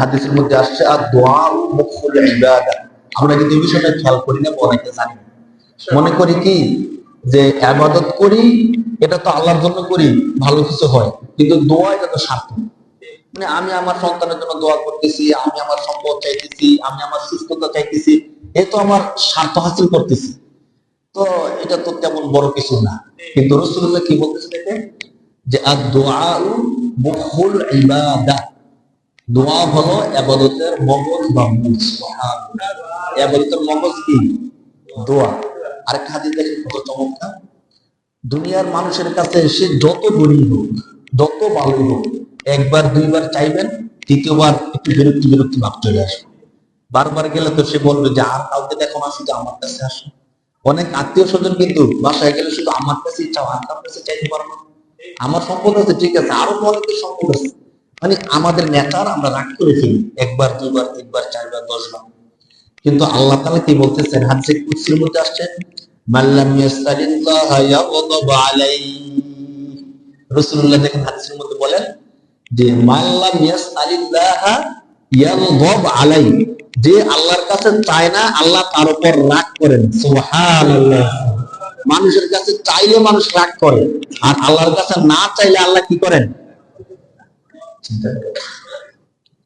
হাদিসের মধ্যে আসছে, আর দোয়া মুখুল ইবাদা। আমরা কিন্তু এই বিষয়টা খেয়াল করি না অনেকে জানি মনে করি কি? যে আবাদত করি, এটা তো আল্লাহর জন্য করি, ভালো কিছু হয়। কিন্তু দোয়া এটা তো স্বার্থ মানে আমি আমার সন্তানের জন্য দোয়া করতেছি, আমি আমার সম্পদ চাইতেছি, আমি আমার সুস্থতা চাইতেছি, এ তো আমার স্বার্থ হাসিল করতেছি। তো এটা তো তেমন বড় কিছু না। কিন্তু রসুল্লাহ কি বলতেছে যে আর দোয়া মুখুল ইবাদা। দোয়া হলো আবাদতের মগজ বা মূল আবাদতের মগজ কি? দোয়া। আরেকটা হাদিস দেখেন কত চমৎকার। দুনিয়ার মানুষের কাছে সে যত গরিব হোক, যত ভালো হোক, একবার, দুইবার চাইবেন, তৃতীয়বার একটু বিরক্তি বিরক্তি ভাব চলে আসবে। বারবার গেলে তো সে বলবে যে, আর কাউকে দেখো না, শুধু আমার কাছে আসো। অনেক আত্মীয় স্বজন কিন্তু বাসায় গেলে শুধু আমার কাছে চাও আর কাছে চাইতে পারব আমার সম্পদ আছে, ঠিক আছে, আরও অনেকের সম্পদ আছে। মানে আমাদের নেতার আমরা রাগ করে ফেলি, একবার, দুইবার, তিনবার, চারবার, দশবার। কিন্তু আল্লাহ তাআলা কি বলতেছেন? হাদিসে কুদসির মধ্যে আসছে মাল্লাম আলাইহি। রাসূলুল্লাহ দেখেন হাদিসের মধ্যে বলেন যে মাল্লাম আলাইহি। যে আল্লাহর কাছে চায় না, আল্লাহ তার উপর রাগ করেন। সুবহানাল্লাহ। মানুষের কাছে চাইলে মানুষ রাগ করে। আর আল্লাহর কাছে না চাইলে আল্লাহ কি করেন? চিন্তা।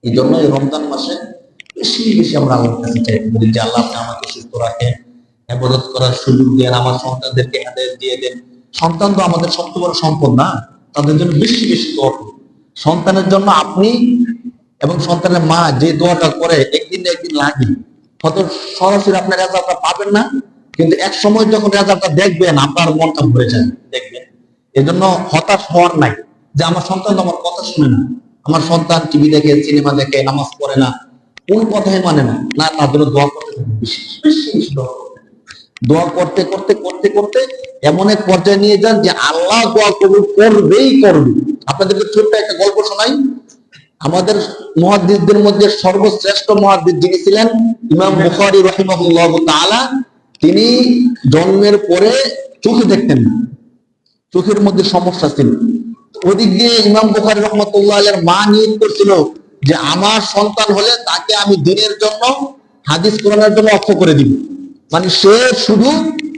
এই জন্য রমজান মাসে বেশি বেশি আমরা আল্লাহর কাছে যে আল্লাহ আপনি আমাকে সুস্থ রাখেন করার সুযোগ দেন, আমার সন্তানদেরকে দিয়ে দেন। সন্তান তো আমাদের সবচেয়ে বড় সম্পদ না? তাদের জন্য বেশি বেশি দোয়া করুন সন্তানের জন্য আপনি এবং সন্তানের মা যে দোয়াটা করে, একদিন না একদিন লাগে। হয়তো সরাসরি আপনার রেজাল্টটা পাবেন না, কিন্তু এক সময় যখন রেজাল্টটা দেখবেন, আপনার মনটা ভরে যায়। দেখবেন। এজন্য হতাশ হওয়ার নাই। যে আমার সন্তান আমার কথা শুনে না। আমার সন্তান টিভি দেখে, সিনেমা দেখে, নামাজ পড়ে না। কোন কথাই মানে না। না, তার জন্য দোয়া করতে দোয়া করতে করতে করতে করতে এমন এক পর্যায়ে নিয়ে যান যে আল্লাহ দোয়া কবুল করবেই করবে। আপনাদেরকে ছোট্ট একটা গল্প শোনাই। আমাদের মহাদ্দিসদের মধ্যে সর্বশ্রেষ্ঠ মহাদ্দিস যিনি ছিলেন, ইমাম বুখারী রহিমাহুল্লাহ তাআলা, তিনি জন্মের পরে চোখে দেখতেন চোখের মধ্যে সমস্যা ছিল। ওদিক দিয়ে ইমাম বুখারী রহমতুল্লাহ আলের মা নিয়োগ করছিল যে আমার সন্তান হলে তাকে আমি দিনের জন্য হাদিস কোরআনের জন্য অক্ষ করে দিব। মানে সে শুধু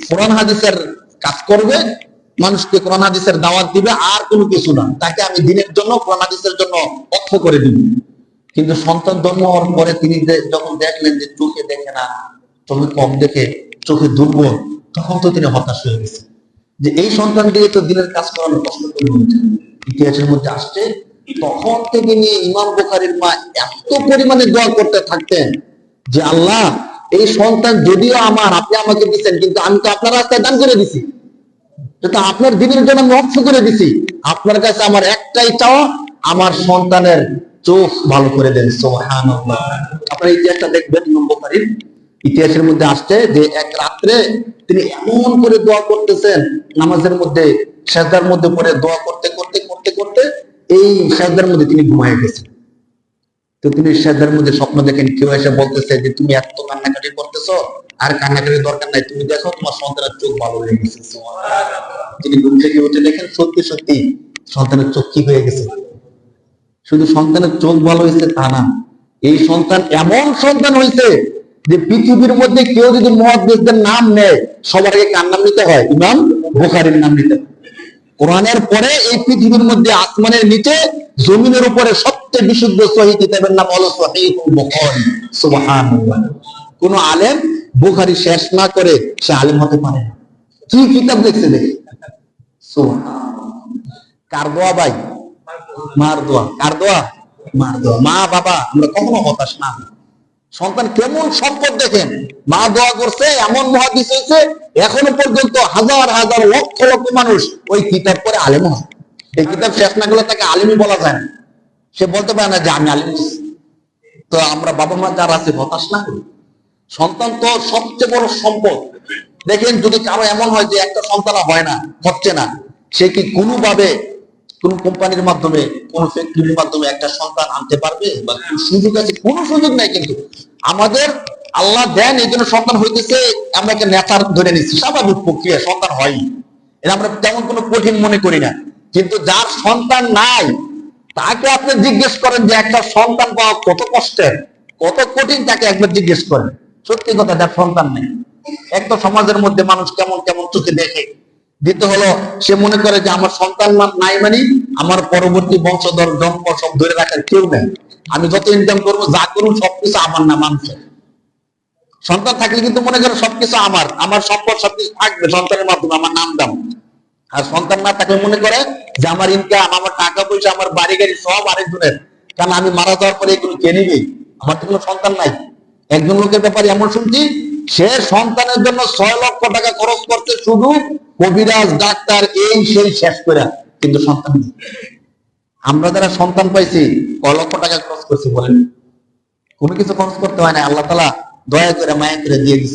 কোরআন হাদিসের কাজ করবে, মানুষকে কোরআন হাদিসের দাওয়াত দিবে, আর কোনো কিছু না। তাকে আমি দিনের জন্য, কোরআন হাদিসের জন্য অক্ষ করে দিব। কিন্তু সন্তান জন্ম হওয়ার পরে তিনি যখন দেখলেন যে চোখে দেখে না, চোখে কম দেখে চোখে দুর্বল, তখন তো তিনি হতাশ হয়ে গেছেন। যে এই সন্তান দিয়ে তো দিনের কাজ করানো কষ্ট করে ইতিহাসের মধ্যে আসছে, তখন থেকে নিয়ে ইমাম বুখারীর মা এত পরিমাণে দোয়া করতে থাকতেন যে, আল্লাহ, এই সন্তান যদিও আমার, আপনি আমাকে দিচ্ছেন কিন্তু আমি তো আপনার রাস্তায় দান করে দিছি। এটা আপনার দিনের জন্য আমি অর্থ করে দিছি। আপনার কাছে আমার একটাই চাওয়া, আমার সন্তানের চোখ ভালো করে দেন, সুবহানাল্লাহ। আপনার ইতিহাসটা দেখবেন, ইমাম বুখারীর ইতিহাসের মধ্যে আসছে যে, এক রাত্রে তিনি এমন করে দোয়া করতেছেন, নামাজের মধ্যে, সেজদার মধ্যে পড়ে দোয়া করতে করতে করতে এই সেজদার মধ্যে তিনি ঘুমায় গেছেন। তো তিনি সেজদার মধ্যে স্বপ্ন দেখেন, কেউ এসে বলতেছে যে, তুমি এত কান্নাকাটি করতেছো, আর কান্নাকাটির দরকার নাই, তুমি দেখো তোমার সন্তানের চোখ ভালো হয়ে গেছে। তিনি ঘুম থেকে উঠে দেখেন, সত্যি সত্যি সন্তানের চোখ কি হয়ে গেছে। শুধু সন্তানের চোখ ভালো হয়েছে তা না, এই সন্তান এমন সন্তান হয়েছে যে পৃথিবীর মধ্যে কেউ যদি মহাদেশদের নাম নেয় সবার আগে কার নাম নিতে হয়? ইমাম বুখারীর নাম নিতে হয়। কোরআনের পরে এই পৃথিবীর মধ্যে আসমানের নিচে জমিনের উপরে সবচেয়ে বিশুদ্ধ সহি কিতাবের নাম হলো কোন আলেম বুখারি শেষ না করে সে আলেম হতে পারে না। কি কিতাব লিখছে দেখি? কার দোয়া ভাই? মার দোয়া। কার দোয়া? মার দোয়া। মা, বাবা, আমরা কখনো হতাশ না। সন্তান কেমন সম্পদ দেখেন? মা দোয়া করছে, এমন মহাদিস হয়েছে, এখনও পর্যন্ত হাজার হাজার লক্ষ লক্ষ মানুষ ওই কিতাব পরে আলেম হয়। এই কিতাব শেষ না করলে তাকে আলেমই বলা যায় না। সে বলতে পারে না যে আমি আলেম। তো আমরা বাবা মা যারা আছে, হতাশ না করি সন্তান তো সবচেয়ে বড় সম্পদ। দেখেন যদি কারও এমন হয় যে একটা সন্তান হয় না, হচ্ছে না, সে কি কোনোভাবে কোন কোম্পানির মাধ্যমে, কোন ফ্যাক্টরির মাধ্যমে একটা সন্তান আনতে পারবে বা সুযোগ আছে? কোনো সুযোগ নাই কিন্তু। আমাদের আল্লাহ দেন, এই জন্য সন্তান হইতেছে, আমরা একটা নেতার ধরে নিচ্ছি। স্বাভাবিক প্রক্রিয়া, সন্তান হয় এটা আমরা তেমন কোনো কঠিন মনে করি না। কিন্তু যার সন্তান নাই, তাকে আপনি জিজ্ঞেস করেন যে, একটা সন্তান পাওয়া কত কষ্টের? কত কঠিন? তাকে একবার জিজ্ঞেস করেন। সত্যি কথা তার সন্তান নেই, এক তো সমাজের মধ্যে মানুষ কেমন কেমন চোখে দেখে। দ্বিতীয় হলো, সে মনে করে যে আমার সন্তান মা- নাই মানে আমার পরবর্তী বংশধর জন্ম সব ধরে রাখার কেউ নেই। আমি যত ইনকাম করব, যা করব সবকিছু আমার না মানুষের সন্তান থাকলে কিন্তু মনে করে সবকিছু আমার আমার সম্পদ সবকিছু থাকবে, সন্তানের মাধ্যমে আমার নাম দাম আর সন্তান না থাকলে মনে করে যে আমার ইনকাম আমার টাকা পয়সা, আমার বাড়ি গাড়ি সব আরেকজনের। কারণ আমি মারা যাওয়ার পরে এগুলো কে নিবে? আমার তো কোনো সন্তান নাই। একজন লোকের ব্যাপারে এমন শুনছি সে সন্তানের জন্য ছয় লক্ষ টাকা খরচ করতে শুধু কবিরাজ, ডাক্তার, এই সেই শেষ করে। কিন্তু সন্তান। আমরা যারা সন্তান পাইছি ক লক্ষ টাকা খরচ করছি বলেন? কোনো কিছু খরচ করতে হয় না। আল্লাহ তালা দয়া করে মায়া করে দিয়ে দিচ্ছে।